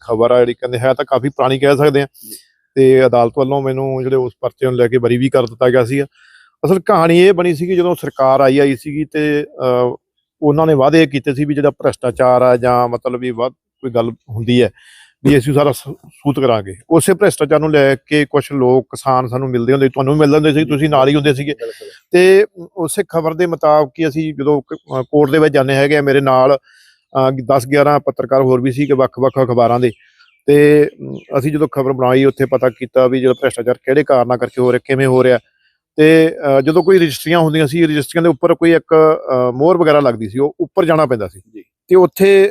ਖਬਰ ਆ ਜਿਹੜੀ ਕਹਿੰਦੇ ਹੈ ਤਾਂ ਕਾਫੀ ਪੁਰਾਣੀ ਕਹਿ ਸਕਦੇ ਆ ਤੇ ਅਦਾਲਤ ਵੱਲੋਂ ਮੈਨੂੰ ਜਿਹੜੇ ਉਸ ਪਰਚੇ ਨੂੰ ਲੈ ਕੇ ਬਰੀ ਵੀ ਕਰ ਦਿੱਤਾ ਗਿਆ ਸੀ ਅਸਲ ਕਹਾਣੀ ਇਹ ਬਣੀ ਸੀ ਕਿ ਜਦੋਂ ਸਰਕਾਰ ਆਈ ਆਈ ਸੀਗੀ ਤੇ ਉਹਨਾਂ ਨੇ ਵਾਅਦੇ ਕੀਤੇ ਸੀ ਵੀ ਜਿਹੜਾ ਭ੍ਰਸ਼ਟਾਚਾਰ ਆ ਜਾਂ ਮਤਲਬ ਵੀ ਵੱਧ ਕੋਈ ਗੱਲ ਹੁੰਦੀ ਹੈ ਵੀ ਅਸੀਂ ਸਾਰਾ ਸੂਤ ਕਰਾਂਗੇ। ਉਸੇ ਭ੍ਰਸ਼ਟਾਚਾਰ ਨੂੰ ਲੈ ਕੇ ਕੁਝ ਲੋਕ ਕਿਸਾਨ ਸਾਨੂੰ ਮਿਲਦੇ ਹੁੰਦੇ ਤੁਹਾਨੂੰ ਵੀ ਮਿਲਦੇ ਹੁੰਦੇ ਸੀ ਤੁਸੀਂ ਨਾਲ ਹੀ ਹੁੰਦੇ ਸੀਗੇ। ਤੇ ਉਸੇ ਖਬਰ ਦੇ ਮੁਤਾਬਕ ਅਸੀਂ ਜਦੋਂ ਕੋਰਟ ਦੇ ਵਿੱਚ ਜਾਂਦੇ ਹੈਗੇ ਮੇਰੇ ਨਾਲ 10 11 ਪੱਤਰਕਾਰ ਹੋਰ ਵੀ ਸੀ ਕਿ ਵੱਖ-ਵੱਖ ਅਖਬਾਰਾਂ ਦੇ। ਤੇ ਅਸੀਂ ਜਦੋਂ ਖਬਰ ਬਣਾਈ ਉੱਥੇ ਪਤਾ ਕੀਤਾ ਵੀ ਜਿਹੜਾ ਭ੍ਰਸ਼ਟਾਚਾਰ ਕਿਹੜੇ ਕਾਰਨਾਂ ਕਰਕੇ ਹੋ ਰਿਹਾ ਕਿਵੇਂ ਹੋ ਰਿਹਾ। ਤੇ ਜਦੋਂ ਕੋਈ ਰਜਿਸਟਰੀਆਂ ਹੁੰਦੀਆਂ ਸੀ ਰਜਿਸਟਰੀਆਂ ਦੇ ਉੱਪਰ ਕੋਈ ਇੱਕ ਮੋਹਰ ਵਗੈਰਾ ਲੱਗਦੀ ਸੀ ਉਹ ਉੱਪਰ ਜਾਣਾ ਪੈਂਦਾ ਸੀ। ਤੇ ਉੱਥੇ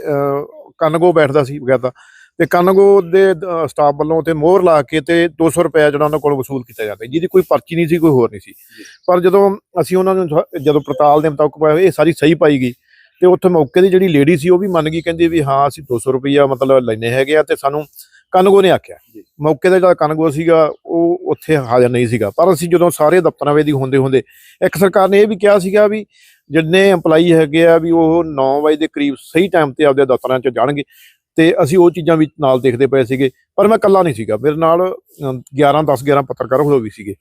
ਕਨਗੋ ਬੈਠਦਾ ਸੀ ਵਗੈਰਾ ਤੇ ਕਨਗੋ ਦੇ ਸਟਾਫ ਵੱਲੋਂ ਤੇ ਮੋਹਰ ਲਾ ਕੇ ਤੇ 200 ਰੁਪਏ ਜਿਹੜਾ ਉਹਨਾਂ ਕੋਲ ਵਸੂਲ ਕੀਤਾ ਜਾਂਦਾ ਜਿਹਦੀ ਕੋਈ ਪਰਚੀ ਨਹੀਂ ਸੀ ਕੋਈ ਹੋਰ ਨਹੀਂ ਸੀ। ਪਰ ਜਦੋਂ ਅਸੀਂ ਉਹਨਾਂ ਨੂੰ ਜਦੋਂ ਪੜਤਾਲ ਦੇ ਮੁਤਾਬਕ ਪਾਇਆ ਇਹ ਸਾਰੀ ਸਹੀ ਪਾਈ ਗਈ। ਤੇ ਉੱਥੇ ਮੌਕੇ ਦੀ ਜਿਹੜੀ ਲੇਡੀ ਸੀ ਉਹ ਵੀ ਮੰਨ ਗਈ ਕਹਿੰਦੀ ਵੀ ਹਾਂ ਅਸੀਂ 200 ਰੁਪਈਆ ਮਤਲਬ ਲੈਨੇ ਹੈਗੇ ਆ ਤੇ ਸਾਨੂੰ ਕਨਗੋ ਨੇ ਆਖਿਆ। ਮੌਕੇ ਦਾ ਜਿਹੜਾ ਕਨਗੋ ਸੀਗਾ ਉਹ ਉੱਥੇ ਹਾਜ਼ਰ ਨਹੀਂ ਸੀਗਾ। ਪਰ ਅਸੀਂ ਜਦੋਂ ਸਾਰੇ ਦਫ਼ਤਰਾਂ ਵੇ ਦੀ ਹੁੰਦੇ ਹੁੰਦੇ ਇੱਕ ਸਰਕਾਰ ਨੇ ਇਹ ਵੀ ਕਿਹਾ ਸੀਗਾ ਵੀ ਜਿੰਨੇ EMPLOYEE ਹੈਗੇ ਆ ਵੀ ਉਹ 9 ਵਜੇ ਦੇ ਕਰੀਬ ਸਹੀ ਟਾਈਮ ਤੇ ਆਪਦੇ ਦਫ਼ਤਰਾਂ 'ਚ ਜਾਣਗੇ ਤੇ ਅਸੀਂ ਉਹ ਚੀਜ਼ਾਂ ਵੀ ਨਾਲ ਦੇਖਦੇ ਪਏ ਸੀਗੇ ਪਰ ਮੈਂ ਇਕੱਲਾ ਨਹੀਂ ਸੀਗਾ। ਮੇਰੇ ਨਾਲ ਅਮ, 11 10 11 ਪੱਤਰਕਾਰ ਹੋਰ ਵੀ ਸੀਗੇ।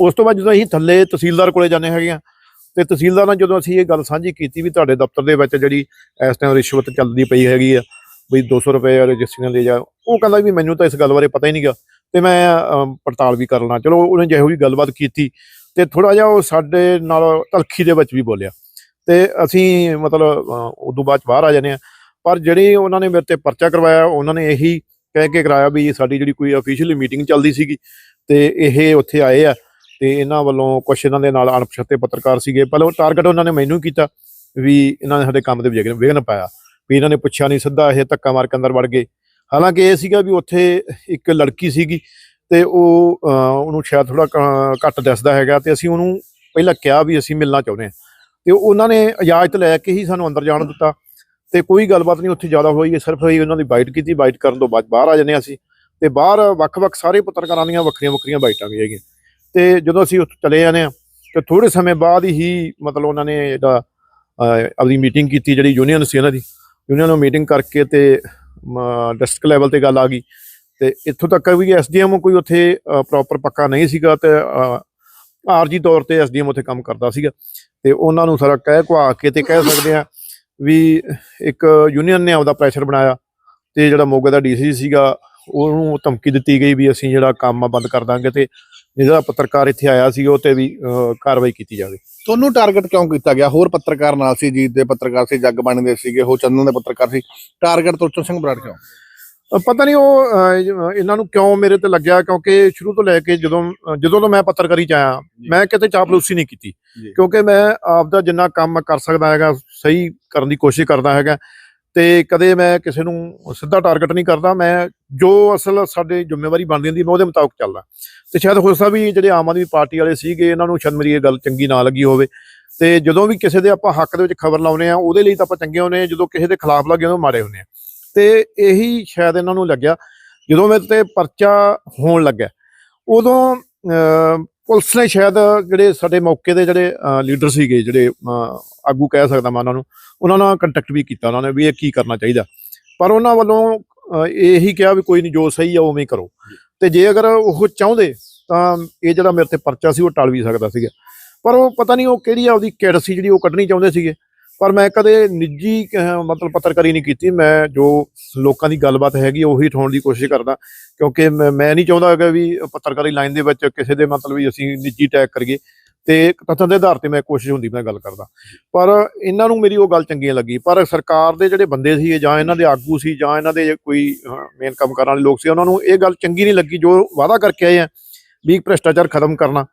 ਉਸ ਤੋਂ ਬਾਅਦ ਜਦੋਂ ਅਸੀਂ ਥੱਲੇ ਤਹਿਸੀਲਦਾਰ ਕੋਲੇ ਜਾਂਦੇ ਹੈਗੇ ਆ ਤੇ ਤਹਿਸੀਲਦਾਰ ਨਾਲ ਜਦੋਂ ਅਸੀਂ ਇਹ ਗੱਲ ਸਾਂਝੀ ਕੀਤੀ ਵੀ ਤੁਹਾਡੇ ਦਫ਼ਤਰ ਦੇ ਵਿੱਚ ਜਿਹੜੀ ਇਸ ਟਾਈਮ ਰਿਸ਼ਵਤ ਚੱਲਦੀ ਪਈ ਹੈਗੀ ਆ ਵੀ 200 ਰੁਪਏ ਰਜਿਸਟਰੀਆਂ ਲੈ ਜਾ ਉਹ ਕਹਿੰਦਾ ਵੀ ਮੈਨੂੰ ਤਾਂ ਇਸ ਗੱਲ ਬਾਰੇ ਪਤਾ ਹੀ ਨਹੀਂਗਾ ਤੇ ਮੈਂ ਪੜਤਾਲ ਵੀ ਕਰ ਲੈਣਾ ਚਲੋ ਉਹਨੇ ਜਿਹੋ ਜਿਹੀ ਗੱਲਬਾਤ ਕੀਤੀ ਤੇ ਥੋੜਾ ਜਿਹਾ ਉਹ ਸਾਡੇ ਨਾਲ ਤਲਖੀ ਦੇ ਵਿੱਚ ਵੀ ਬੋਲਿਆ। ਤੇ ਅਸੀਂ ਮਤਲਬ ਅ, ਉਦੋਂ ਬਾਅਦ 'ਚ ਬਾਹਰ ਆ ਜਾਂਦੇ ਆ ਪਰ ਜਿਹੜੀ ਉਹਨਾਂ ਨੇ ਮੇਰੇ ਤੇ ਪਰਚਾ ਕਰਵਾਇਆ ਉਹਨਾਂ ਨੇ ਇਹੀ ਕਹਿ ਕੇ ਕਰਾਇਆ ਵੀ ਸਾਡੀ ਜਿਹੜੀ ਕੋਈ ਅਫੀਸ਼ੀਅਲ ਮੀਟਿੰਗ ਚੱਲਦੀ ਸੀਗੀ ਤੇ ਇਹ ਉੱਥੇ ਆਏ ਆ। ਤੇ ਇਹਨਾਂ ਵੱਲੋਂ ਕੁਛ ਇਹਨਾਂ ਦੇ ਨਾਲ ਅਣਪਛਾਤੇ ਪੱਤਰਕਾਰ ਸੀਗੇ। ਪਹਿਲਾਂ ਉਹ ਟਾਰਗੇਟ ਉਹਨਾਂ ਨੇ ਮੈਨੂੰ ਕੀਤਾ ਵੀ ਇਹਨਾਂ ਨੇ ਸਾਡੇ ਕੰਮ ਦੇ ਵਿਘਨ ਵਿਘਨ ਪਾਇਆ, ਵੀ ਇਹਨਾਂ ਨੇ ਪੁੱਛਿਆ ਨਹੀਂ ਸਿੱਧਾ ਇਹ ਧੱਕਾ ਮਾਰ ਕੇ ਅੰਦਰ ਵੜ ਗਏ। ਹਾਲਾਂਕਿ ਇਹ ਸੀਗਾ ਵੀ ਉੱਥੇ ਇੱਕ ਲੜਕੀ ਸੀਗੀ ਤੇ ਉਹ ਉਹਨੂੰ ਸ਼ਾਇਦ ਥੋੜਾ ਘੱਟ ਦੱਸਦਾ ਹੈਗਾ ਤੇ ਅਸੀਂ ਉਹਨੂੰ ਪਹਿਲਾਂ ਕਿਹਾ ਵੀ ਅਸੀਂ ਮਿਲਣਾ ਚਾਹੁੰਦੇ ਹਾਂ। ਤੇ ਉਹਨਾਂ ਨੇ ਇਜਾਜ਼ਤ ਲੈ ਕੇ ਹੀ ਸਾਨੂੰ ਅੰਦਰ ਜਾਣ ਦਿੱਤਾ ਤੇ ਕੋਈ ਗੱਲਬਾਤ ਨਹੀਂ ਉੱਥੇ ਜ਼ਿਆਦਾ ਹੋਈ ਸਿਰਫ ਹੀ ਉਹਨਾਂ ਦੀ ਬਾਈਟ ਕੀਤੀ। ਬਾਈਟ ਕਰਨ ਤੋਂ ਬਾਅਦ ਬਾਹਰ ਆ ਜਾਂਦੇ ਹਾਂ ਅਸੀਂ ਤੇ ਬਾਹਰ ਵੱਖ-ਵੱਖ ਸਾਰੇ ਪੱਤਰਕਾਰਾਂ ਦੀਆਂ ਵੱਖਰੀਆਂ-ਵੱਖਰੀਆਂ ਬਾਈਟਾਂ ਵੀ ਹੈਗੀਆਂ। ਤੇ ਜਦੋਂ ਅਸੀਂ ਉੱਥੇ ਚਲੇ ਜਾਂਦੇ ਹਾਂ, ਤੇ ਥੋੜੇ ਸਮੇਂ ਬਾਅਦ ਹੀ ਮਤਲਬ ਉਹਨਾਂ ਨੇ ਜਿਹੜਾ ਆਪਣੀ ਮੀਟਿੰਗ ਕੀਤੀ ਜਿਹੜੀ ਯੂਨੀਅਨ ਸੀ ਇਹਨਾਂ ਦੀ। ਯੂਨੀਅਨ ਨੂੰ ਮੀਟਿੰਗ ਕਰਕੇ ਤੇ ਡਿਸਟ੍ਰਿਕਟ ਲੈਵਲ ਤੇ ਗੱਲ ਆ ਗਈ। ਤੇ ਇੱਥੋਂ ਤੱਕ ਵੀ ਐਸਡੀਐਮ ਕੋਈ ਉੱਥੇ ਪ੍ਰੋਪਰ ਪੱਕਾ ਨਹੀਂ ਸੀਗਾ ਤੇ ਆਰਜੀ ਤੌਰ ਤੇ ਐਸਡੀਐਮ ਉੱਥੇ ਕੰਮ ਕਰਦਾ ਸੀਗਾ। ਤੇ ਉਹਨਾਂ ਨੂੰ ਸਾਰਾ ਕਹਿ ਕੁਆ ਕੇ ਤੇ ਕਹਿ ਸਕਦੇ ਆ ਵੀ ਇੱਕ ਯੂਨੀਅਨ ਨੇ ਆਪਦਾ ਪ੍ਰੈਸ਼ਰ ਬਣਾਇਆ ਤੇ ਜਿਹੜਾ ਮੋਗਾ ਦਾ ਡੀਸੀ ਸੀਗਾ, ਉਹਨੂੰ ਧਮਕੀ ਦਿੱਤੀ ਗਈ ਵੀ ਅਸੀਂ ਜਿਹੜਾ ਕੰਮ ਆ ਬੰਦ ਕਰ ਦਾਂਗੇ ਤੇ ਜਿਹੜਾ ਪੱਤਰਕਾਰ ਇੱਥੇ ਆਇਆ ਸੀ ਉਹ ਤੇ ਵੀ ਕਾਰਵਾਈ ਕੀਤੀ ਜਾਵੇ। ਤੁਹਾਨੂੰ ਟਾਰਗੇਟ ਕਿਉਂ ਕੀਤਾ ਗਿਆ? ਹੋਰ ਪੱਤਰਕਾਰ ਨਾਲ ਸੀ ਜੀਤ ਦੇ ਪੱਤਰਕਾਰ ਸੀ ਜਗਬਾਣੀ ਦੇ ਸੀਗੇ ਹੋ ਚੰਦਨ ਦੇ ਪੱਤਰਕਾਰ ਸੀ। ਟਾਰਗੇਟ ਤੁਰਚਨ ਸਿੰਘ ਬਰਾੜ ਕਿਉਂ? ਪਤਾ ਨਹੀਂ ਉਹ ਇਹਨਾਂ ਨੂੰ ਕਿਉਂ ਮੇਰੇ ਤੇ ਲੱਗਿਆ? ਕਿਉਂਕਿ ਸ਼ੁਰੂ ਤੋਂ ਲੈ ਕੇ ਜਦੋਂ ਜਦੋਂ ਤੋਂ ਮੈਂ ਪੱਤਰਕਾਰੀ ਚ ਆਇਆ ਮੈਂ ਕਿਤੇ ਚਾਪਲੂਸੀ ਨਹੀਂ ਕੀਤੀ। ਕਿਉਂਕਿ ਮੈਂ ਆਪ ਦਾ ਜਿੰਨਾ ਕੰਮ ਕਰ ਸਕਦਾ ਹੈਗਾ ਸਹੀ ਕਰਨ ਦੀ ਕੋਸ਼ਿਸ਼ ਕਰਦਾ ਹੈਗਾ। ਤੇ ਕਦੇ ਮੈਂ ਕਿਸੇ ਨੂੰ ਸਿੱਧਾ ਟਾਰਗੇਟ ਨਹੀਂ ਕਰਦਾ ਮੈਂ ਜੋ ਅਸਲ ਸਾਡੇ ਜ਼ਿੰਮੇਵਾਰੀ ਬਣਦੀ ਹੁੰਦੀ, ਮੈਂ ਉਹਦੇ ਮੁਤਾਬਕ ਚੱਲਦਾ। ਤੇ ਸ਼ਾਇਦ ਹੋ ਸਕਦਾ ਵੀ ਜਿਹੜੇ ਆਮ ਆਦਮੀ ਪਾਰਟੀ ਵਾਲੇ ਸੀਗੇ, ਇਹਨਾਂ ਨੂੰ ਸ਼ਾਇਦ ਮੇਰੀ ਇਹ ਗੱਲ ਚੰਗੀ ਨਾ ਲੱਗੀ ਹੋਵੇ। ਤੇ ਜਦੋਂ ਵੀ ਕਿਸੇ ਦੇ ਆਪਾਂ ਹੱਕ ਦੇ ਵਿੱਚ ਖਬਰ ਲਾਉਨੇ ਆ ਉਹਦੇ ਲਈ ਤਾਂ ਆਪਾਂ ਚੰਗੇ ਹੁੰਨੇ ਆ ਜਦੋਂ ਕਿਸੇ ਦੇ ਖਿਲਾਫ ਲੱਗੇ ਉਹ ਮਾੜੇ ਹੁੰਨੇ ਆ ਤੇ ਇਹੀ ਸ਼ਾਇਦ ਇਹਨਾਂ ਨੂੰ ਲੱਗਿਆ, ਜਦੋਂ ਮੇਰੇ ਤੇ ਪਰਚਾ ਹੋਣ ਲੱਗਾ ਉਦੋਂ ਪੁਲਿਸ ਨੇ ਸ਼ਾਇਦ ਜਿਹੜੇ ਸਾਡੇ ਮੌਕੇ ਦੇ ਜਿਹੜੇ ਲੀਡਰ ਸੀਗੇ, ਜਿਹੜੇ ਆਗੂ ਕਹਿ ਸਕਦਾ ਮੈਂ ਉਹਨਾਂ ਨੂੰ, ਉਹਨਾਂ ਨਾਲ ਕੰਟੈਕਟ ਵੀ ਕੀਤਾ, ਉਹਨਾਂ ਨੇ ਵੀ ਇਹ ਕੀ ਕਰਨਾ ਚਾਹੀਦਾ। ਪਰ ਉਹਨਾਂ ਵੱਲੋਂ ਇਹੀ ਕਿਹਾ ਵੀ ਕੋਈ ਨਹੀਂ ਜੋ ਸਹੀ ਆ ਉਵੇਂ ਹੀ ਕਰੋ। ਤੇ ਜੇ ਅਗਰ ਉਹ ਚਾਹੁੰਦੇ, ਤਾਂ ਇਹ ਜਿਹੜਾ ਮੇਰੇ ਤੇ ਪਰਚਾ ਸੀ, ਉਹ ਟਲ ਵੀ ਸਕਦਾ ਸੀਗਾ। ਪਰ ਉਹ ਪਤਾ ਨਹੀਂ ਉਹ ਕਿਹੜੀ ਆ, ਉਹਦੀ ਕਿੜ ਸੀ ਜਿਹੜੀ ਉਹ ਕੱਢਣੀ ਚਾਹੁੰਦੇ ਸੀਗੇ। ਪਰ ਮੈਂ ਕਦੇ ਨਿੱਜੀ ਮਤਲਬ ਪੱਤਰਕਾਰੀ ਨਹੀਂ ਕੀਤੀ। ਮੈਂ ਜੋ ਲੋਕਾਂ ਦੀ ਗੱਲਬਾਤ ਹੈਗੀ, ਉਹੀ ਠਾਉਣ ਦੀ ਕੋਸ਼ਿਸ਼ ਕਰਦਾ। ਕਿਉਂਕਿ ਮੈਂ ਮੈਂ ਨਹੀਂ ਚਾਹੁੰਦਾ ਕਿ ਵੀ ਪੱਤਰਕਾਰੀ ਲਾਈਨ ਦੇ ਵਿੱਚ ਕਿਸੇ ਦੇ ਮਤਲਬ ਵੀ ਅਸੀਂ ਨਿੱਜੀ ਟੈਗ ਕਰੀਏ। ਤੇ ਤੱਥਾਂ ਦੇ ਆਧਾਰ ਤੇ ਮੈਂ ਕੋਸ਼ਿਸ਼ ਹੁੰਦੀ ਮੈਂ ਗੱਲ ਕਰਦਾ। ਪਰ ਇਹਨਾਂ ਨੂੰ ਮੇਰੀ ਉਹ ਗੱਲ ਚੰਗੀ ਲੱਗੀ। ਪਰ ਸਰਕਾਰ ਦੇ ਜਿਹੜੇ ਬੰਦੇ ਸੀ ਜਾਂ ਇਹਨਾਂ ਦੇ ਆਗੂ ਸੀ ਜਾਂ ਇਹਨਾਂ ਦੇ ਕੋਈ ਮੇਨ ਕੰਮ ਕਰਨ ਵਾਲੇ ਲੋਕ ਸੀ, ਉਹਨਾਂ ਨੂੰ ਇਹ ਗੱਲ ਚੰਗੀ ਨਹੀਂ ਲੱਗੀ ਜੋ ਵਾਅਦਾ ਕਰਕੇ ਆਏ ਆ ਵੀ ਭ੍ਰਿਸ਼ਟਾਚਾਰ ਖਤਮ ਕਰਨਾ।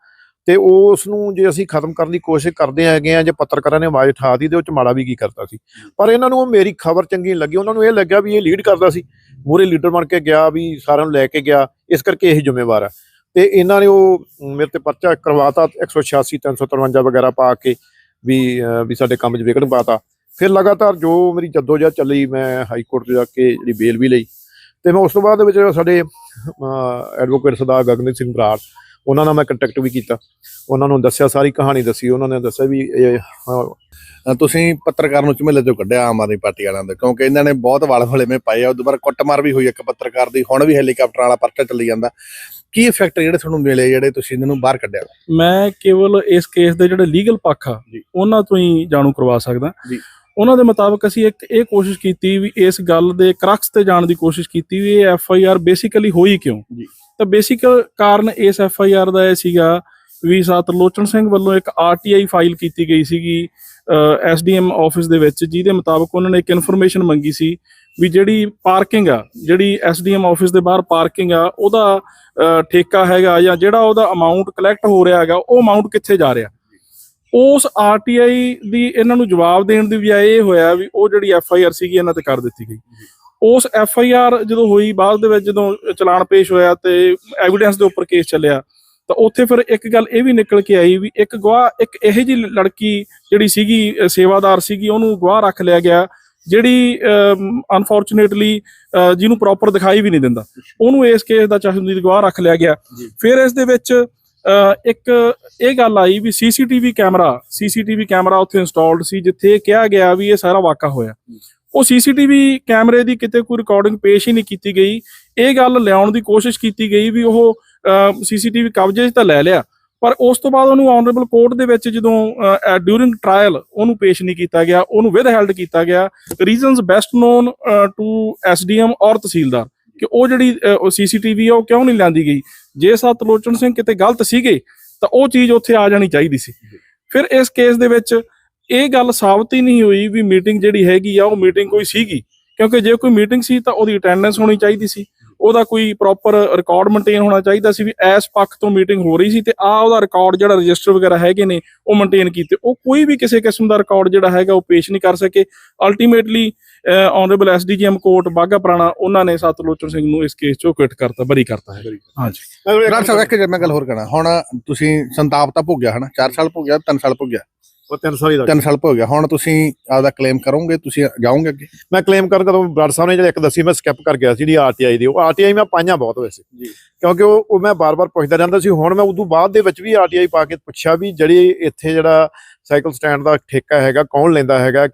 ਤੇ ਉਸ ਨੂੰ ਜੇ ਅਸੀਂ ਖਤਮ ਕਰਨ ਦੀ ਕੋਸ਼ਿਸ਼ ਕਰਦੇ ਹੈਗੇ ਆ, ਜੇ ਪੱਤਰਕਾਰਾਂ ਨੇ ਆਵਾਜ਼ ਉਠਾ ਦੀ ਤੇ ਉਹ ਚ ਮਾੜਾ ਵੀ ਕੀ ਕਰਤਾ ਸੀ। ਪਰ ਇਹਨਾਂ ਨੂੰ ਮੇਰੀ ਖਬਰ ਚੰਗੀ ਨਹੀਂ ਲੱਗੀ। ਉਹਨਾਂ ਨੂੰ ਇਹ ਲੱਗਿਆ ਵੀ ਇਹ ਲੀਡ ਕਰਦਾ ਸੀ। ਮੂਰੇ ਲੀਡਰ ਬਣ ਕੇ ਗਿਆ, ਵੀ ਸਾਰਿਆਂ ਨੂੰ ਲੈ ਕੇ ਗਿਆ। ਇਸ ਕਰਕੇ ਇਹ ਜ਼ਿੰਮੇਵਾਰ ਹੈ ਤੇ ਇਹਨਾਂ ਨੇ ਉਹ ਮੇਰੇ ਤੇ ਪਰਚਾ ਕਰਵਾਤਾ 186 353 ਵਗੈਰਾ ਪਾ ਕੇ ਵੀ ਵੀ ਸਾਡੇ ਕੰਮ 'ਚ ਵਿਘਨ ਪਾਤਾ। ਫਿਰ ਲਗਾਤਾਰ ਜੋ ਮੇਰੀ ਜਦੋਜਹਿਦ ਚੱਲੀ, ਮੈਂ ਹਾਈ ਕੋਰਟ 'ਚ ਜਾ ਕੇ ਜਿਹੜੀ ਬੇਲ ਵੀ ਲਈ ਤੇ ਮੈਂ ਉਸ ਤੋਂ ਬਾਅਦ ਦੇ ਵਿੱਚ ਸਾਡੇ ਐਡਵੋਕੇਟ ਸਰਦਾਰ ਗਗਨਦੀਪ ਸਿੰਘ ਬਰਾੜ ਉਹਨਾਂ ਨਾਲ ਮੈਂ ਕੰਟੈਕਟ ਵੀ ਕੀਤਾ। ਉਹਨਾਂ ਨੂੰ ਦੱਸਿਆ ਸਾਰੀ ਕਹਾਣੀ ਦੱਸੀ ਉਹਨਾਂ ਨੇ ਦੱਸਿਆ ਵੀ ਇਹ ਤੁਸੀਂ ਪੱਤਰਕਾਰ ਨੂੰ ਝਮੇਲੇ ਚੋਂ ਕੱਢਿਆ ਆਮ ਆਦਮੀ ਪਾਰਟੀ ਵਾਲਿਆਂ ਦੇ ਕਿਉਂਕਿ ਇਹਨਾਂ ਨੇ ਬਹੁਤ ਵਾਲ ਵਲੇਵੇਂ ਪਾਏ ਆ ਉਦੋਂ ਬਾਅਦ ਕੁੱਟਮਾਰ ਵੀ ਹੋਈ ਇੱਕ ਪੱਤਰਕਾਰ ਦੀ ਹੁਣ ਵੀ ਹੈਲੀਕਾਪਟਰ ਵਾਲਾ ਪਰਚਾ ਚੱਲੀ ਜਾਂਦਾ। ਕੀ ਇਫੈਕਟ ਜਿਹੜੇ ਤੁਹਾਨੂੰ ਮਿਲੇ ਜਿਹੜੇ ਤੁਸੀਂ ਇਹਨਾਂ ਨੂੰ ਬਾਹਰ ਕੱਢਿਆ? ਮੈਂ ਕੇਵਲ ਇਸ ਕੇਸ ਦੇ ਜਿਹੜੇ ਲੀਗਲ ਪੱਖ ਆ। ਉਹਨਾਂ ਤੋਂ ਹੀ ਜਾਣੂ ਕਰਵਾ ਸਕਦਾ। ਜੀ। ਉਹਨਾਂ ਦੇ ਮੁਤਾਬਕ ਅਸੀਂ ਇੱਕ ਇਹ ਕੋਸ਼ਿਸ਼ ਕੀਤੀ ਵੀ ਇਸ ਗੱਲ ਦੇ ਕਰਕਸ ਤੇ ਜਾਣ ਦੀ ਕੋਸ਼ਿਸ਼ ਕੀਤੀ ਵੀ ਇਹ ਐਫ ਆਈ ਆਰ ਬੇਸਿਕਲੀ ਹੋਈ ਕਿਉਂ ਜੀ। ਤਾਂ ਬੇਸਿਕ ਕਾਰਨ ਇਸ ਐਫ ਆਈ ਆਰ ਦਾ ਇਹ ਸੀਗਾ ਵੀ ਸਤਲੋਚਨ ਸਿੰਘ ਵੱਲੋਂ ਇੱਕ ਆਰ ਟੀ ਆਈ ਫਾਈਲ ਕੀਤੀ ਗਈ ਸੀਗੀ ਐਸ ਡੀ ਐਮ ਆਫਿਸ ਦੇ ਵਿੱਚ ਜਿਹਦੇ ਮੁਤਾਬਕ ਉਹਨਾਂ ਨੇ ਇੱਕ ਇਨਫੋਰਮੇਸ਼ਨ ਮੰਗੀ ਸੀ ਵੀ ਜਿਹੜੀ ਪਾਰਕਿੰਗ ਆ ਜਿਹੜੀ ਐਸ ਡੀ ਐਮ ਆਫਿਸ ਦੇ ਬਾਹਰ ਪਾਰਕਿੰਗ ਆ ਉਹਦਾ ਠੇਕਾ ਹੈਗਾ ਜਾਂ ਜਿਹੜਾ ਉਹਦਾ ਅਮਾਉਂਟ ਕਲੈਕਟ ਹੋ ਰਿਹਾ ਹੈਗਾ ਉਹ ਅਮਾਉਂਟ ਕਿੱਥੇ ਜਾ ਰਿਹਾ ਉਸ ਆਰਟੀਆਈ ਦੀ ਇਹਨਾਂ ਨੂੰ ਜਵਾਬ ਦੇਣ ਦੀ ਬਜਾਏ ਇਹ ਹੋਇਆ ਵੀ ਉਹ ਜਿਹੜੀ ਐਫ ਆਈ ਆਰ ਸੀਗੀ ਇਹਨਾਂ ਤੇ ਕਰ ਦਿੱਤੀ ਗਈ। ਉਸ ਐਫ ਆਈ ਆਰ ਜਦੋਂ ਹੋਈ ਬਾਅਦ ਦੇ ਵਿੱਚ ਜਦੋਂ ਚਲਾਨ ਪੇਸ਼ ਹੋਇਆ ਤੇ ਐਵੀਡੈਂਸ ਦੇ ਉੱਪਰ ਕੇਸ ਚੱਲਿਆ ਤਾਂ ਉੱਥੇ ਫਿਰ ਇੱਕ ਗੱਲ ਇਹ ਵੀ ਨਿਕਲ ਕੇ ਆਈ ਵੀ ਇੱਕ ਗਵਾਹ ਇੱਕ ਇਹੋ ਜਿਹੀ ਲੜਕੀ ਜਿਹੜੀ ਸੀਗੀ ਸੇਵਾਦਾਰ ਸੀਗੀ ਉਹਨੂੰ ਗਵਾਹ ਰੱਖ ਲਿਆ ਗਿਆ ਜਿਹੜੀ ਅਨਫੋਰਚੂਨੇਟਲੀ ਜਿਹਨੂੰ ਪ੍ਰੋਪਰ ਦਿਖਾਈ ਵੀ ਨਹੀਂ ਦਿੰਦਾ। ਉਹਨੂੰ ਇਸ ਕੇਸ ਦਾ ਚਸ਼ਮਦੀਦ ਗਵਾਹ ਰੱਖ ਲਿਆ ਗਿਆ। ਜੀ। ਫਿਰ ਇਸ ਦੇ ਵਿੱਚ ਇੱਕ ਇਹ ਗੱਲ ਆਈ ਵੀ ਸੀਸੀਟੀਵੀ ਕੈਮਰਾ ਸੀਸੀਟੀਵੀ ਕੈਮਰਾ ਉੱਥੇ ਇੰਸਟਾਲਡ ਸੀ, ਜਿੱਥੇ ਕਿਹਾ ਗਿਆ ਵੀ ਇਹ ਸਾਰਾ ਵਾਕਾ ਹੋਇਆ। ਉਹ ਸੀਸੀਟੀਵੀ ਕੈਮਰੇ ਦੀ ਕਿਤੇ ਕੋਈ ਰਿਕਾਰਡਿੰਗ ਪੇਸ਼ ਹੀ ਨਹੀਂ ਕੀਤੀ ਗਈ। ਇਹ ਗੱਲ ਲਿਆਉਣ ਦੀ ਕੋਸ਼ਿਸ਼ ਕੀਤੀ ਗਈ ਵੀ ਉਹ ਸੀਸੀਟੀਵੀ ਕਬਜ਼ੇ 'ਚ ਤਾਂ ਲੈ ਲਿਆ। ਪਰ ਉਸ ਤੋਂ ਬਾਅਦ ਉਹਨੂੰ ਆਨਰੇਬਲ ਕੋਰਟ ਦੇ ਵਿੱਚ ਜਦੋਂ ਡਿਊਰਿੰਗ ਟ੍ਰਾਇਲ ਉਹਨੂੰ ਪੇਸ਼ ਨਹੀਂ ਕੀਤਾ ਗਿਆ, ਉਹਨੂੰ ਵਿਦ ਹੈਲਡ ਕੀਤਾ ਗਿਆ। Reasons best known to SDM ਔਰ ਤਹਿਸੀਲਦਾਰ ਕਿ ਉਹ ਜਿਹੜੀ ਸੀਸੀਟੀਵੀ ਆ, ਉਹ ਕਿਉਂ ਨਹੀਂ ਲਿਆਂਦੀ ਗਈ? ਜੇ ਸਤਲੋਚਨ ਸਿੰਘ ਕਿਤੇ ਗਲਤ ਸੀਗੇ, ਤਾਂ ਉਹ ਚੀਜ਼ ਉੱਥੇ ਆ ਜਾਣੀ ਚਾਹੀਦੀ ਸੀ। ਫਿਰ ਇਸ ਕੇਸ ਦੇ ਵਿੱਚ ਇਹ ਗੱਲ ਸਾਬਤ ਹੀ ਨਹੀਂ ਹੋਈ ਵੀ ਮੀਟਿੰਗ ਜਿਹੜੀ ਹੈਗੀ ਆ, ਉਹ ਮੀਟਿੰਗ ਕੋਈ ਸੀਗੀ। ਕਿਉਂਕਿ ਜੇ ਕੋਈ ਮੀਟਿੰਗ ਸੀ ਤਾਂ ਉਹਦੀ ਅਟੈਂਡੈਂਸ ਹੋਣੀ ਚਾਹੀਦੀ ਸੀ। ਉਹਦਾ ਕੋਈ ਪ੍ਰੋਪਰ ਰਿਕਾਰਡ ਮੇਨਟੇਨ ਹੋਣਾ ਚਾਹੀਦਾ ਸੀ ਵੀ ਇਸ ਪੱਖ ਤੋਂ ਮੀਟਿੰਗ ਹੋ ਰਹੀ ਸੀ ਤੇ ਆ ਉਹਦਾ ਰਿਕਾਰਡ ਜਿਹੜਾ ਰਜਿਸਟਰ ਵਗੈਰਾ ਹੈਗੇ ਨੇ ਉਹ ਮੇਨਟੇਨ ਕੀਤੇ। ਉਹ ਕੋਈ ਵੀ ਕਿਸੇ ਕਿਸਮ ਦਾ ਰਿਕਾਰਡ ਜਿਹੜਾ ਹੈਗਾ ਉਹ ਪੇਸ਼ ਨਹੀਂ ਕਰ ਸਕੇ। Ultimately honourable SDJM court Bagha Purana ਉਹਨਾਂ ਨੇ ਸਤਲੋਚਨ ਸਿੰਘ ਨੂੰ ਇਸ ਕੇਸ ਚੋਂ ਕੁਇਟ ਕਰਤਾ ਬਰੀ ਕਰਤਾ ਹੈ। ਹਾਂਜੀ। ਡਾਕਟਰ ਸਾਹਿਬ ਇੱਕ ਜੇ ਮੈਂ ਗੱਲ ਹੋਰ ਕਰਾਂ। ਹੁਣ ਤੁਸੀਂ ਸੰਤਾਪ ਤਾਂ ਭੋਗਿਆ ਹਨਾ? 4 ਸਾਲ ਭੋਗਿਆ 3 ਸਾਲ ਭੋਗਿਆ ਉਹ ਤਿੰਨ ਸਾਲ ਹੀ ਦਾ 3 ਸਾਲ ਭੋਗਿਆ ਹੁਣ ਤੁਸੀਂ ਆਪਦਾ ਕਲੇਮ ਕਰੋਗੇ ਤੁਸੀਂ ਜਾਓਗੇ ਅੱਗੇ? ਮੈਂ ਕਲੇਮ ਕਰਨ ਕਦੋਂ ਬਰਾੜ ਸਾਹਿਬ ਨੇ ਜਿਹੜਾ ਇੱਕ ਦੱਸੀ ਮੈਂ ਸਕਿਪ ਕਰ ਗਿਆ ਸੀ ਜਿਹੜੀ ਆਰਟੀਆਈ ਦੀ। ਉਹ ਆਰਟੀਆਈ ਮੈਂ ਪਾਈਆਂ ਬਹੁਤ ਵੈਸੇ। ਜੀ। ਕਿਉਂਕਿ ਉਹ ਉਹ ਮੈਂ ਬਾਰ-ਬਾਰ ਪੁੱਛਦਾ ਰਹਿੰਦਾ ਸੀ। ਹੁਣ ਮੈਂ ਉਦੋਂ ਬਾਅਦ ਦੇ ਵਿੱਚ ਵੀ ਆਰਟੀਆਈ ਪਾ ਕੇ ਪੁੱਛਿਆ ਵੀ ਜਿਹੜੀ ਇੱਥੇ ਜਿਹੜਾ ਸਾਈਕਲ ਸਟੈਂਡ ਦਾ ਠੇਕਾ ਹੈਗਾ ਕੌਣ ਲੈਂਦਾ ਹੈਗਾ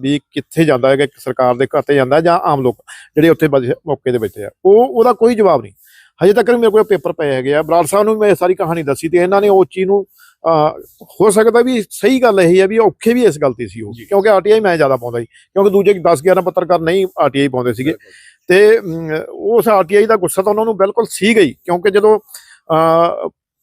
ਵੀ ਕਿੱਥੇ ਜਾਂਦਾ ਹੈਗਾ ਸਰਕਾਰ ਦੇ ਖਾਤੇ ਜਾਂਦਾ ਜਾਂ ਆਮ ਲੋਕ ਜਿਹੜੇ ਉੱਥੇ ਮੌਕੇ ਦੇ ਵਿੱਚ ਆ। ਉਹ ਉਹਦਾ ਕੋਈ ਜਵਾਬ ਨਹੀਂ। ਹਜੇ ਤੱਕ ਮੇਰੇ ਕੋਲ ਪੇਪਰ ਪਏ ਹੈਗੇ ਆ। ਬਰਾੜ ਸਾਹਿਬ ਨੂੰ ਮੈਂ ਸਾਰੀ ਕਹਾਣੀ ਦੱਸੀ ਤੇ ਇਹਨਾਂ ਨੇ ਉਹ ਚੀਜ਼ ਨੂੰ ਹੋ ਸਕਦਾ ਵੀ ਸਹੀ ਗੱਲ ਇਹ ਹੈ ਵੀ ਔਖੇ ਵੀ ਇਸ ਗੱਲ ਤੇ ਸੀ ਉਹ। ਕਿਉਂਕਿ ਆਰਟੀਆਈ ਮੈਂ ਜ਼ਿਆਦਾ ਪਾਉਂਦਾ ਸੀ। ਕਿਉਂਕਿ ਦੂਜੇ 10 11 ਪੱਤਰਕਾਰ ਨਹੀਂ ਆਰਟੀਆਈ ਪਾਉਂਦੇ ਸੀਗੇ। ਤੇ ਉਸ ਆਰਟੀਆਈ ਦਾ ਗੁੱਸਾ ਤਾਂ ਉਹਨਾਂ ਨੂੰ ਬਿਲਕੁਲ ਸੀ ਗਈ। ਕਿਉਂਕਿ ਜਦੋਂ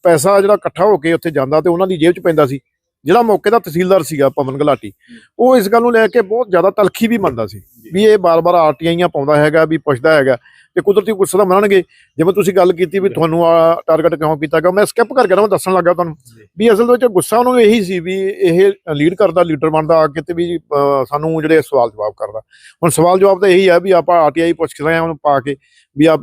ਪੈਸਾ ਜਿਹੜਾ ਇਕੱਠਾ ਹੋ ਕੇ ਉੱਥੇ ਜਾਂਦਾ ਤੇ ਉਹਨਾਂ ਦੀ ਜੇਬ 'ਚ ਪੈਂਦਾ ਸੀ ਜਿਹੜਾ ਮੌਕੇ ਦਾ ਤਹਿਸੀਲਦਾਰ ਸੀਗਾ ਪਵਨ ਗਲਾਟੀ ਉਹ ਇਸ ਗੱਲ ਨੂੰ ਲੈ ਕੇ ਬਹੁਤ ਜ਼ਿਆਦਾ ਤਲਖੀ ਵੀ ਮੰਨਦਾ ਸੀ ਵੀ ਇਹ ਬਾਰ-ਬਾਰ ਆਰਟੀਆਈਆਂ ਪਾਉਂਦਾ ਹੈਗਾ ਵੀ ਪੁੱਛਦਾ ਹੈਗਾ। ਤੇ ਕੁਦਰਤੀ ਗੁੱਸਾ ਤਾਂ ਮੰਨਣਗੇ ਜਿਵੇਂ ਤੁਸੀਂ ਗੱਲ ਕੀਤੀ ਵੀ ਤੁਹਾਨੂੰ ਆ ਟਾਰਗੇਟ ਕਿਉਂ ਕੀਤਾ ਗਿਆ ਮੈਂ ਸਕਿਪ ਕਰਕੇ ਨਾ ਮੈਂ ਦੱਸਣ ਲੱਗਾ ਤੁਹਾਨੂੰ। ਵੀ ਅਸਲ ਵਿੱਚ ਗੁੱਸਾ ਉਹਨੂੰ ਇਹੀ ਸੀ ਵੀ ਇਹ ਲੀਡ ਕਰਦਾ ਲੀਡਰ ਬਣਦਾ ਆ ਕੇ ਤੇ ਵੀ ਸਾਨੂੰ ਜਿਹੜੇ ਸਵਾਲ ਜਵਾਬ ਕਰਦਾ। ਹੁਣ ਸਵਾਲ ਜਵਾਬ ਤਾਂ ਇਹੀ ਆ ਵੀ ਆਪਾਂ ਆਰਟੀਆਈ ਪੁੱਛ ਰਹੇ ਆ ਉਹਨੂੰ ਪਾ ਕੇ ਵੀ ਆ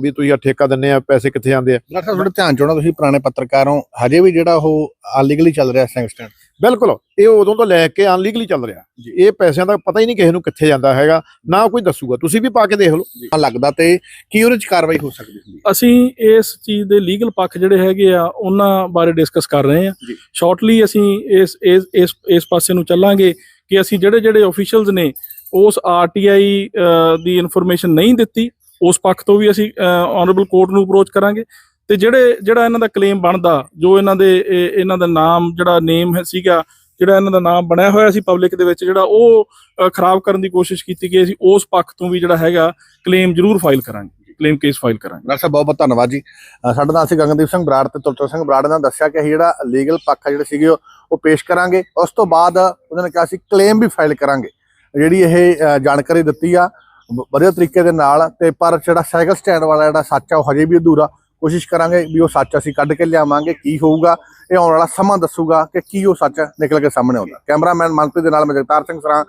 ਵੀ ਤੁਸੀਂ ਆ ਠੇਕਾ ਦਿੰਨੇ ਆ ਪੈਸੇ ਕਿੱਥੇ ਜਾਂਦੇ ਆ। ਡਾਕਟਰ ਤੁਹਾਡੇ ਧਿਆਨ ਚੋਣਾ ਤੁਸੀਂ ਪੁਰਾਣੇ ਪੱਤਰਕਾਰ ਹੋ ਹਜੇ ਵੀ ਜਿਹੜਾ ਉਹ ਅਲੀਗਲੀ ਚੱਲ ਰਿਹਾ ਸਟੈਂਡ ਬਿਲਕੁਲ। ਇਹ ਉਦੋਂ ਤੋਂ ਲੈ ਕੇ ਅਨਲੀਗਲੀ ਚੱਲ ਰਿਹਾ। ਇਹ ਪੈਸਿਆਂ ਦਾ ਪਤਾ ਹੀ ਨਹੀਂ ਕਿਸੇ ਨੂੰ ਕਿੱਥੇ ਜਾਂਦਾ ਹੈਗਾ ਨਾ ਕੋਈ ਦੱਸੂਗਾ। ਤੁਸੀਂ ਵੀ ਪਾ ਕੇ ਦੇਖ ਲਓ। ਲੱਗਦਾ ਤੇ ਕੀ ਉਹਦੇ ਚ ਕਾਰਵਾਈ ਹੋ ਸਕਦੀ ਹੁੰਦੀ ਅਸੀਂ ਇਸ ਚੀਜ਼ ਦੇ ਲੀਗਲ ਪੱਖ ਜਿਹੜੇ ਹੈਗੇ ਆ ਉਹਨਾਂ ਬਾਰੇ ਡਿਸਕਸ ਕਰ ਰਹੇ ਹਾਂ। ਜੀ। ਸ਼ਾਰਟਲੀ ਅਸੀਂ ਇਸ ਇਸ ਇਸ ਇਸ ਪਾਸੇ ਨੂੰ ਚੱਲਾਂਗੇ ਕਿ ਅਸੀਂ ਜਿਹੜੇ ਜਿਹੜੇ ਅਫੀਸ਼ੀਅਲਸ ਨੇ ਉਸ ਆਰਟੀਆਈ ਦੀ ਇਨਫੋਰਮੇਸ਼ਨ ਨਹੀਂ ਦਿੱਤੀ ਉਸ ਪੱਖ ਤੋਂ ਵੀ ਅਸੀਂ ਆਨਰੇਬਲ ਕੋਰਟ ਨੂੰ ਅਪਰੋਚ ਕਰਾਂਗੇ। ਤੇ ਜਿਹੜੇ ਜਿਹੜਾ ਇਹਨਾਂ ਦਾ ਕਲੇਮ ਬਣਦਾ ਜੋ ਇਹਨਾਂ ਦੇ ਇਹ- ਇਹਨਾਂ ਦਾ ਨਾਮ ਜਿਹੜਾ ਨੇਮ ਸੀਗਾ ਜਿਹੜਾ ਇਹਨਾਂ ਦਾ ਨਾਮ ਬਣਿਆ ਹੋਇਆ ਸੀ ਪਬਲਿਕ ਦੇ ਵਿੱਚ ਜਿਹੜਾ ਉਹ ਖਰਾਬ ਕਰਨ ਦੀ ਕੋਸ਼ਿਸ਼ ਕੀਤੀ ਗਈ ਸੀ ਉਸ ਪੱਖ ਤੋਂ ਵੀ ਜਿਹੜਾ ਹੈਗਾ ਕਲੇਮ ਜ਼ਰੂਰ ਫਾਈਲ ਕਰਾਂਗੇ ਕਲੇਮ ਕੇਸ ਫਾਈਲ ਕਰਾਂਗੇ। ਡਾਕਟਰ ਸਾਹਿਬ ਬਹੁਤ ਬਹੁਤ ਧੰਨਵਾਦ ਜੀ। ਅ, ਸਾਡੇ ਨਾਲ ਅਸੀਂ ਗਗਨਦੀਪ ਸਿੰਘ ਬਰਾੜ ਤੇ ਤੁਲਤਰ ਸਿੰਘ ਬਰਾੜ ਨੇ ਦੱਸਿਆ ਕਿ ਅਸੀਂ ਜਿਹੜਾ ਲੀਗਲ ਪੱਖ ਆ ਜਿਹੜੇ ਸੀਗੇ ਉਹ ਪੇਸ਼ ਕਰਾਂਗੇ। ਉਸ ਤੋਂ ਬਾਅਦ ਉਹਨਾਂ ਨੇ ਕਿਹਾ ਸੀ ਕਲੇਮ ਵੀ ਫਾਈਲ ਕਰਾਂਗੇ। ਜਿਹੜੀ ਇਹ ਜਾਣਕਾਰੀ ਦਿੱਤੀ ਆ ਵ- ਵਧੀਆ ਤਰੀਕੇ ਦੇ ਨਾਲ ਤੇ ਪਰ ਜਿਹੜਾ ਸਾਈਕਲ ਸਟੈਂਡ ਵਾਲਾ ਜਿਹੜਾ ਸੱਚ ਆ ਉਹ ਹਜੇ ਵੀ ਅਧੂਰਾ। ਕੋਸ਼ਿਸ਼ ਕਰਾਂਗੇ ਵੀ ਉਹ ਸੱਚ ਅਸੀਂ ਕੱਢ ਕੇ ਲਿਆਵਾਂਗੇ, ਕੀ ਹੋਊਗਾ, ਇਹ ਆਉਣ ਵਾਲਾ ਸਮਾਂ ਦੱਸੂਗਾ ਕਿ ਕੀ ਉਹ ਸੱਚ ਨਿਕਲ ਕੇ ਸਾਹਮਣੇ ਆਉਂਦਾ। ਕੈਮਰਾਮੈਨ ਮਨਪ੍ਰੀਤ ਦੇ ਨਾਲ ਮੈਂ ਜਗਤਾਰ ਸਿੰਘ ਸਰਾਂ।